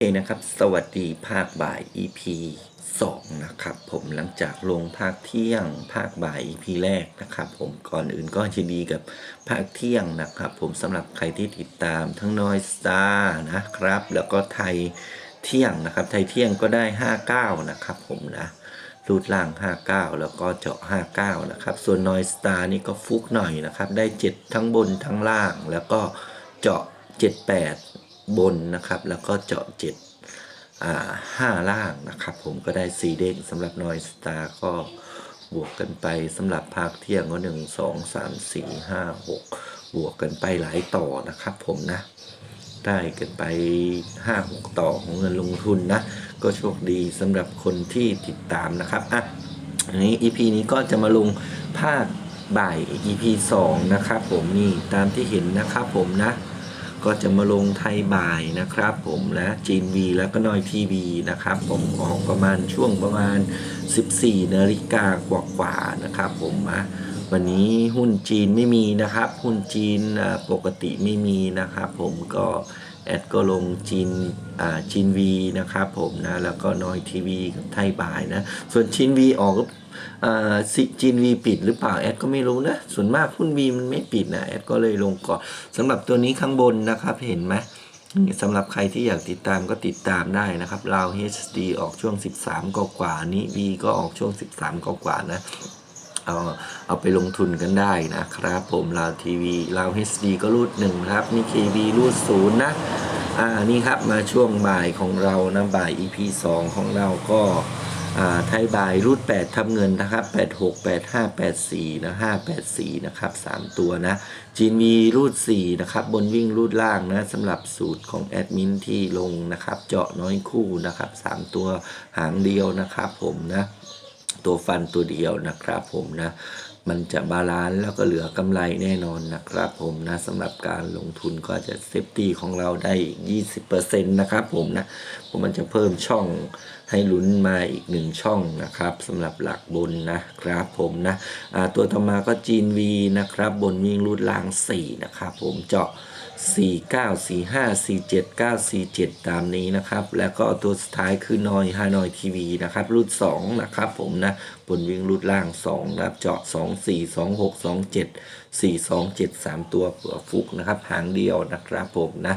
เคนะครับ สวัสดีภาคบ่าย EP 2 นะครับ ผมหลังจากลงภาคเที่ยง ภาคบ่าย EP แรกนะครับ ผมก่อนอื่นก็จะดีกับภาคเที่ยงนะครับ ผมสำหรับใครที่ติดตามทั้งน้อยสตาร์นะครับ แล้วก็ไทยเที่ยงนะครับ ไทยเที่ยงก็ได้ 59 นะครับ ผมนะรูดล่าง 59 แล้วก็เจาะ 59 นะครับ ส่วนนอยสตาร์นี่ก็ฟุกหน่อยนะครับ ได้ 7 ทั้งบนทั้งล่างแล้วก็เจาะ 78 บนนะครับ แล้วก็เจาะ7อ่าห้าล่างนะครับ ผมก็ได้สีเด้งสำหรับนอยสตาร์ก็บวกกันไปสำหรับภาคเที่ยงก็หนึ่งสองสามสี่ห้าหกบวกกันไปหลายต่อนะครับ ผมนะ ได้กันไปห้าหกต่อของเงินลงทุนนะ ก็โชคดีสำหรับคนที่ติดตามนะครับอะอันนี้ EP นี้ก็จะมาลงภาคบ่าย EP 2 นะครับผมนี่ตามที่เห็นนะครับผมนะ ก็จะมาลงไทยบ่ายนะครับ ผมนะจีนวีแล้วก็นอยทีวีนะครับ ผมออกประมาณช่วงประมาณ 14นาฬิกากว่าๆนะครับ ผมนะวันนี้หุ้นจีนไม่มีนะครับ หุ้นจีนปกติไม่มีนะครับ ผมก็แอดก็ลงจีนจีนวีนะครับผมนะแล้วก็นอยทีวีกับไทยบ่ายนะ ส่วนจีนวีออก จีนวีปิดหรือเปล่าแอดก็ไม่รู้นะ ส่วนมากหุ้นวีมันไม่ปิดนะแอดก็เลยลงก่อนสำหรับตัวนี้ข้างบนนะครับเห็นไหมนี่สำหรับใครที่อยากติดตามก็ติดตามได้นะครับลาว HD ออกช่วง 13กว่าๆนี้ V ก็ออกช่วง 13กว่าๆนะเอาเอาไปลงทุนกันได้นะครับผมลาวทีวีลาว HD ก็รูดหนึ่งครับนี่ KV รูดศูนย์นะอ่านี่ครับมาช่วงบ่ายของเรานะบ่าย EP 2 ของเราก็อ่า ไทยบ่ายรูด8ทำเงินนะครับ 86 85 84นะ584 นะครับ 3 ตัวนะ จีนมีรูด 4 นะครับ บนวิ่งรูดล่างนะสำหรับสูตรของแอดมินที่ลงนะครับ เจาะน้อยคู่นะครับ 3 ตัวหางเดียวนะครับผมนะ ตัวฟันตัวเดียวนะครับผมนะมันจะบาลานซ์แล้วก็เหลือกำไรแน่นอนนะครับผมนะสำหรับการลงทุนก็จะเซฟตี้ของเราได้ 20%นะครับผมนะผมมันจะเพิ่มช่อง ให้ลุ้นมาอีกหนึ่งช่องนะครับสำหรับหลักบนนะครับผมนะตัวต่อมาก็จีนวีนะครับบนวิ่งรูดล่าง 4 นะครับผมเจาะ 4 9 4 5 4 7 9 4 7 ตามนี้นะครับ แล้วก็ตัวสุดท้ายคือนอยฮานอยทีวีนะครับรูด2นะครับผมนะบนวิ่งรูดล่าง2นะครับเจาะ 2 4 2 6 2 7 4 2 7 3 ตัวเผื่อฟุกนะครับหางเดียวนะครับผมนะ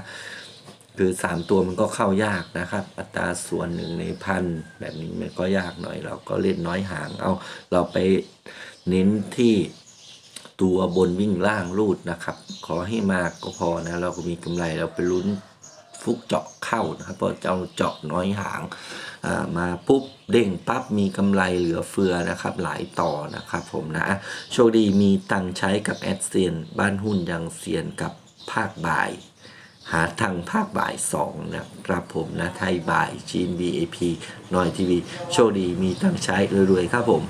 คือ 3 ตัวมันก็เข้ายากนะครับ อัตราส่วนหนึ่งในพันแบบนี้มันก็ยากหน่อย เราก็เล่นน้อยหางเอา เราไปเน้นที่ตัวบนวิ่งล่างรูดนะครับ ขอให้มากก็พอนะ เราก็มีกำไรเราไปลุ้นฟุกเจาะเข้านะครับพราะเจ้าเจาะน้อยหางามาปุ๊บเด้งปั๊บมีกำไรเหลือเฟือนะครับหลายต่อนะครับผมนะโชคดีมีตังใช้กับแอดเซียนบ้านหุ้นยังเซียนกับภาคบ่าย หาทางภาคบ่าย 2 นะครับผมนะ ไทยบ่ายจีน BAP นอยทีวี โชคดีมีตังใช้รวยๆ ครับผม